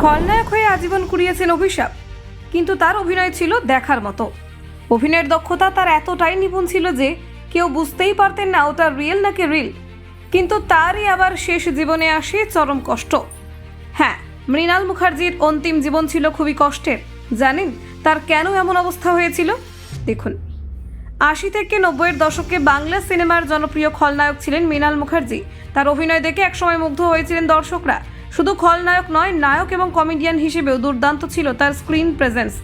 খলনায়ক হয়ে আজীবন কুড়িয়েছেন অভিশাপ। কিন্তু তার অভিনয় ছিল দেখার মতো। অভিনয়ের দক্ষতা তার এতটাই নিপুণ ছিল যে কেউ বুঝতেই পারতেন না ওটা রিয়েল নাকি রিল। কিন্তু তারই আবার শেষ জীবনে আসে চরম কষ্ট। হ্যাঁ মৃণাল মুখার্জির অন্তিম জীবন ছিল খুবই কষ্টের। জানেন, তার কেন এমন অবস্থা হয়েছিল? দেখুন। আশি থেকে নব্বইয়ের দশকে বাংলা সিনেমার জনপ্রিয় খলনায়ক ছিলেন মৃণাল মুখার্জি। তার অভিনয় দেখে একসময় মুগ্ধ হয়েছিলেন দর্শকরা। শুধু খলনায়ক নয়, নায়ক এবং কমেডিয়ান হিসেবেও দুর্দান্ত ছিল তার স্ক্রিন প্রেজেন্স।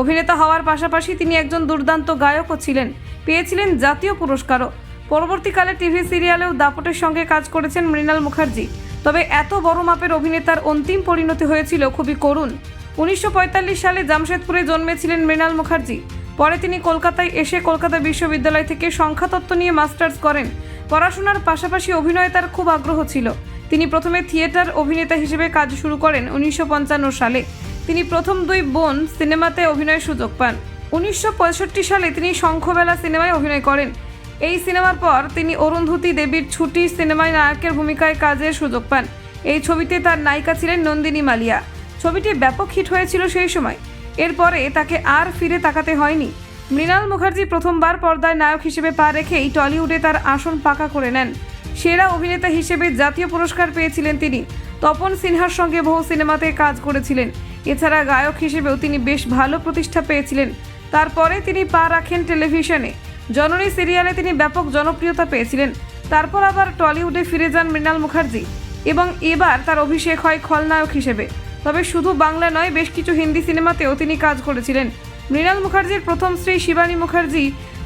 অভিনেতা হওয়ার পাশাপাশি তিনি একজন দুর্দান্ত গায়কও ছিলেন, পেয়েছিলেন জাতীয় পুরস্কারও। পরবর্তীকালে টিভি সিরিয়ালেও দাপটের সঙ্গে কাজ করেছেন মৃণাল মুখার্জি। তবে এত বড় মাপের অভিনেতার অন্তিম পরিণতি হয়েছিল খুবই করুণ। উনিশশো পঁয়তাল্লিশ সালে জামশেদপুরে জন্মেছিলেন মৃণাল মুখার্জি। পরে তিনি কলকাতায় এসে কলকাতা বিশ্ববিদ্যালয় থেকে সংখ্যাতত্ত্ব নিয়ে মাস্টার্স করেন। পড়াশোনার পাশাপাশি অভিনয়ে তার খুব আগ্রহ ছিল। তিনি প্রথমে থিয়েটার অভিনেতা হিসেবে কাজ শুরু করেন উনিশশো পঞ্চান্ন সালে। তিনি প্রথম দুই বোন সিনেমাতে অভিনয়ের সুযোগ পান। উনিশশো পঁয়ষট্টি সালে তিনি শঙ্খবেলা সিনেমায় অভিনয় করেন। এই সিনেমার পর তিনি অরুন্ধতী দেবীর ছুটি সিনেমায় নায়কের ভূমিকায় কাজের সুযোগ পান। এই ছবিতে তার নায়িকা ছিলেন নন্দিনী মালিয়া। ছবিটি ব্যাপক হিট হয়েছিল সেই সময়। এরপরে তাকে আর ফিরে তাকাতে হয়নি। মৃণাল মুখার্জি প্রথমবার পর্দায় নায়ক হিসেবে পা রেখেই টলিউডে তার আসন পাকা করে নেন। সেরা অভিনেতা হিসেবে জাতীয় পুরস্কার পেয়েছিলেন তিনি। তপন সিনহার সঙ্গে বহু সিনেমাতে কাজ করেছিলেন। এছাড়া গায়ক হিসেবেও তিনি বেশ ভালো প্রতিষ্ঠা পেয়েছিলেন। তারপরে তিনি পা রাখেন টেলিভিশনে। জননী সিরিয়ালে তিনি ব্যাপক জনপ্রিয়তা পেয়েছিলেন। তারপর আবার টলিউডে ফিরে যান মৃণাল মুখার্জি এবং এবার তার অভিষেক হয় খলনায়ক হিসেবে। তবে শুধু বাংলা নয়, বেশ কিছু হিন্দি সিনেমাতেও তিনি কাজ করেছিলেন। মৃণাল মুখার্জির প্রথম স্ত্রী শিবানী মুখার্জি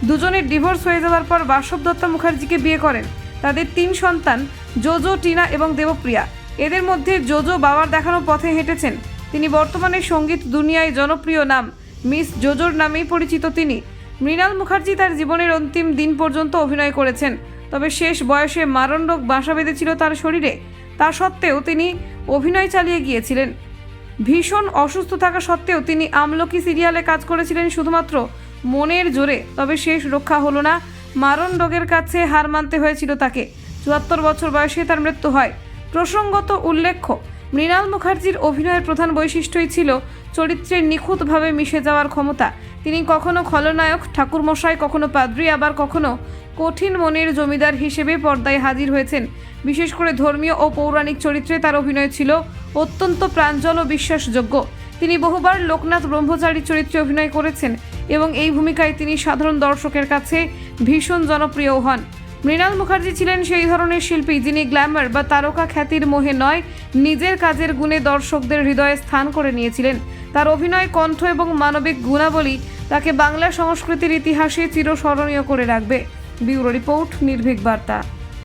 দুজনের ডিভোর্স হয়ে যাওয়ার পর বাসব দত্তা মুখার্জিকে বিয়ে করেন। তাদের তিন সন্তান, জোজো, টিনা এবং দেবপ্রিয়া। এদের মধ্যে জোজো বাবার দেখানো পথে হেঁটেছেন। তিনি বর্তমানে সংগীত দুনিয়ায় জনপ্রিয় নাম মিস জোজোর নামেই পরিচিত তিনি। মৃণাল মুখার্জি তার জীবনের অন্তিম দিন পর্যন্ত অভিনয় করেছেন, তবে শেষ বয়সে মারণরোগ বাসা বেঁধেছিল তার শরীরে। তা সত্ত্বেও তিনি অভিনয় চালিয়ে গিয়েছিলেন। ভীষণ অসুস্থ থাকা সত্ত্বেও তিনি আমলকি সিরিয়ালে কাজ করেছিলেন শুধুমাত্র মনের জোরে, তবে শেষ রক্ষা হলো না। মারণ রোগের কাছে হার মানতে হয়েছিল তাকে। চুয়াত্তর বছর বয়সে তার মৃত্যু হয়। প্রসঙ্গত উল্লেখ্য মৃণাল মুখার্জির অভিনয়ের প্রধান বৈশিষ্ট্যই ছিল চরিত্রের নিখুঁতভাবে মিশে যাওয়ার ক্ষমতা। তিনি কখনো খলনায়ক, ঠাকুরমশাই, কখনো পাদ্রী, আবার কখনো কঠিন মনের জমিদার হিসেবে পর্দায় হাজির হয়েছেন। বিশেষ করে ধর্মীয় ও পৌরাণিক চরিত্রে তার অভিনয় ছিল অত্যন্ত প্রাঞ্জল ও বিশ্বাসযোগ্য। তিনি বহুবার লোকনাথ ব্রহ্মচারী চরিত্রে অভিনয় করেছেন এবং এই ভূমিকায় তিনি সাধারণ দর্শকের কাছে ভীষণ জনপ্রিয় হন। মৃণাল মুখার্জি ছিলেন সেই ধরনের শিল্পী যিনি গ্ল্যামার বা তারকা খ্যাতির মোহে নয়, নিজের কাজের গুণে দর্শকদের হৃদয়ে স্থান করে নিয়েছিলেন। তার অভিনয় কণ্ঠ এবং মানবিক গুণাবলী তাকে বাংলা সংস্কৃতির ইতিহাসে চিরস্মরণীয় করে রাখবে। ব্যুরো রিপোর্ট, নির্ভীক বার্তা।